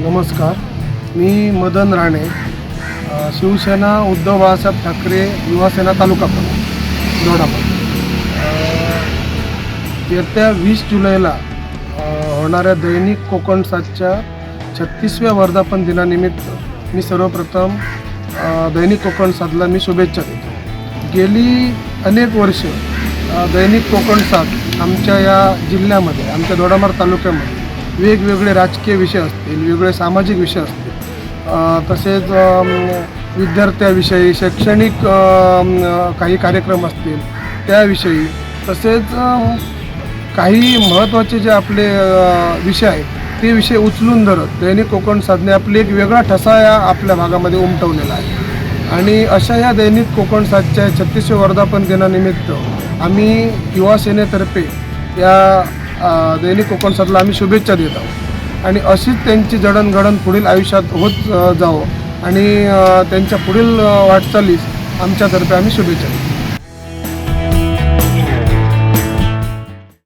नमस्कार. मी मदन राणे शिवसेना उद्धव बाळासाहेब ठाकरे युवासेना तालुका पण दोडामार्ग येत्या वीस जुलैला होणाऱ्या दैनिक कोकण सातच्या छत्तीसव्या वर्धापन दिनानिमित्त मी सर्वप्रथम दैनिक कोकण सातला मी शुभेच्छा देतो. गेली अनेक वर्ष दैनिक कोकण सात आमच्या या जिल्ह्यामध्ये आमच्या दोडामार तालुक्यामध्ये वेगवेगळे राजकीय विषय असतील वेगवेगळे सामाजिक विषय असतील. तसेच विद्यार्थ्याविषयी शैक्षणिक काही कार्यक्रम असतील त्याविषयी. तसेच काही महत्त्वाचे जे आपले विषय आहेत ते विषय उचलून धरत दैनिक कोकण साधने आपली एक वेगळा ठसा या आपल्या भागामध्ये उमटवलेला आहे. आणि अशा या दैनिक कोकण साधच्या छत्तीसशे वर्धापन दिनानिमित्त आम्ही युवा सेनेतर्फे या दैनिक कोकण साधला आम्ही शुभेच्छा देत आहोत. आणि अशीच त्यांची जडणघडण पुढील आयुष्यात होत जावं. आणि त्यांच्या पुढील वाटचालीस आमच्यातर्फे आम्ही शुभेच्छा देतो.